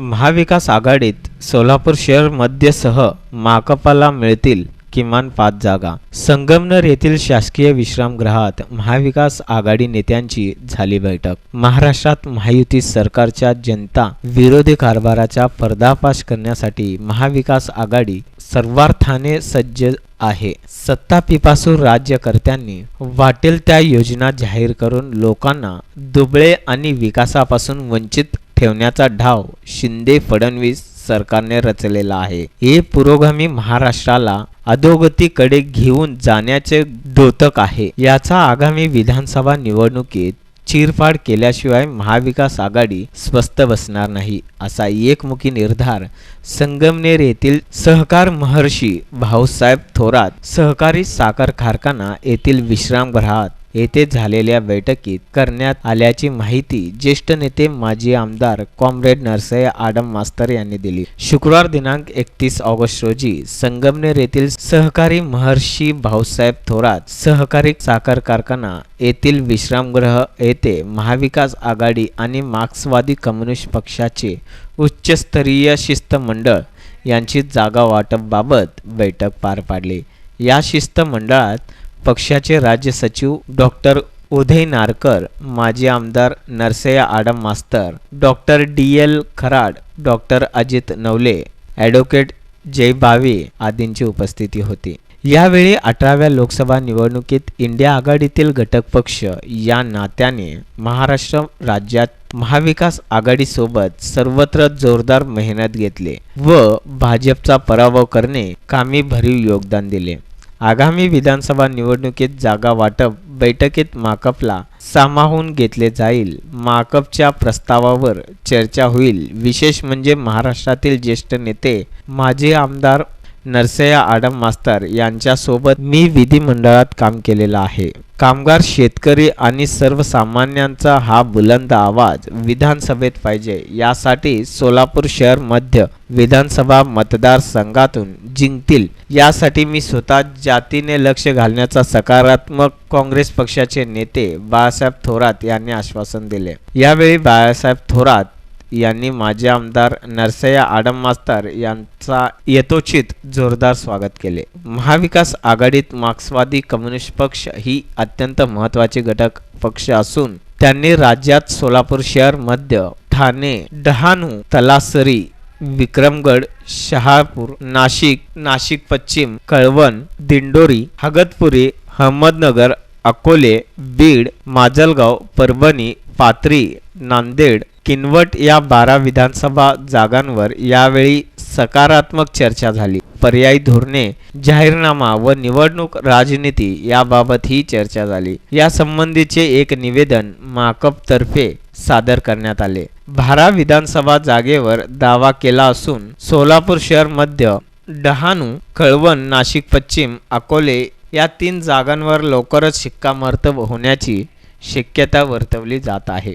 महाविकास आघाडीत सोलापूर शहर मध्यसह माकपाला मिळतील किमान पाच जागा. संगमनेर येथील शासकीय विश्रामगृहात महाविकास आघाडी नेत्यांची झाली बैठक. महाराष्ट्रात महायुती सरकारच्या जनता विरोधी कारभाराचा पर्दाफाश करण्यासाठी महाविकास आघाडी सर्वार्थाने सज्ज आहे. सत्ता पिपासू राज्यकर्त्यांनी वाटेल त्या योजना जाहीर करून लोकांना दुबळे आणि विकासापासून वंचित ठेवण्याचा ढाव शिंदे फडणवीस सरकारने रचलेला आहे. हे पुरोगामी महाराष्ट्राला अधोगतीकडे घेऊन जाण्याचे द्योतक आहे. याचा आगामी विधानसभा निवडणुकीत चिरफाड केल्याशिवाय महाविकास आघाडी स्वस्त बसणार नाही असा एकमुखी निर्धार संगमनेर येथील सहकार महर्षी भाऊसाहेब थोरात सहकारी साखर कारखाना येथील विश्रामगृहात येथे झालेल्या बैठकीत करण्यात आल्याची माहिती ज्येष्ठ नेते माजी आमदार कॉम्रेड नरसय आडम मास्तर यांनी दिली. शुक्रवार दिनांक एकतीस ऑगस्ट रोजी संगमनेर येथील सहकारी महर्षी भाऊसाहेब थोरात सहकारी साखर कारखाना येथील विश्रामगृह येथे महाविकास आघाडी आणि मार्क्सवादी कम्युनिस्ट पक्षाचे उच्चस्तरीय शिस्तमंडळ यांची जागा वाटपबाबत बैठक पार पाडली. या शिस्तमंडळात पक्षाचे राज्य सचिव डॉक्टर उदय नारकर माजी आमदार नरसया आडम मास्तर doctor D L Kharad doctor Ajit Navale advocate Jay Bawe आदींची उपस्थिती होती. यावेळी अठराव्या लोकसभा निवडणुकीत इंडिया आघाडीतील घटक पक्ष या नात्याने महाराष्ट्र राज्यात महाविकास आघाडीसोबत सर्वत्र जोरदार मेहनत घेतली व भाजपचा पराभव करणे कामी भरीव योगदान दिले. आगामी विधानसभा निवडणुकीत जागा वाटप बैठकीत माकपला सामावून घेतले जाईल. माकपच्या प्रस्तावावर चर्चा होईल. विशेष म्हणजे महाराष्ट्रातील ज्येष्ठ नेते माजी आमदार नरसया आडम मास्तर यांच्यासोबत मी विधिमंडळात काम केलेलं आहे. कामगार शेतकरी आणि सर्वसामान्यांचा हा बुलंद आवाज विधानसभेत पाहिजे. यासाठी सोलापूर शहर मध्य विधानसभा मतदारसंघातून जिंकतील. यासाठी मी स्वतः जातीने लक्ष घालण्याचा सकारात्मक काँग्रेस पक्षाचे नेते बाळासाहेब थोरात यांनी आश्वासन दिले. यावेळी बाळासाहेब थोरात यांनी माजी आमदार नरसय्या आडम मास्तर यांचा यथोचित जोरदार स्वागत केले. महाविकास आघाडीत मार्क्सवादी कम्युनिस्ट पक्ष ही अत्यंत महत्त्वाचे घटक पक्ष असून त्यांनी राज्यात सोलापूर शहर मध्य ठाणे डहाणू तलासरी विक्रमगड शहापूर नाशिक नाशिक पश्चिम कळवण दिंडोरी हगतपुरी अहमदनगर अकोले बीड माजलगाव परभणी पाथरी नांदेड किनवट या बारा विधानसभा जागांवर यावेळी सकारात्मक चर्चा झाली. पर्यायी धोरणे जाहीरनामा व निवडणूक राजनीती याबाबत ही चर्चा झाली. या संबंधीचे एक निवेदन माकपतर्फे सादर करण्यात आले. बारा विधानसभा जागेवर दावा केला असून सोलापूर शहर मध्य डहाणू कळवण नाशिक पश्चिम अकोले या तीन जागांवर लवकरच शिक्कामोर्तब होण्याची शक्यता वर्तवली जात आहे.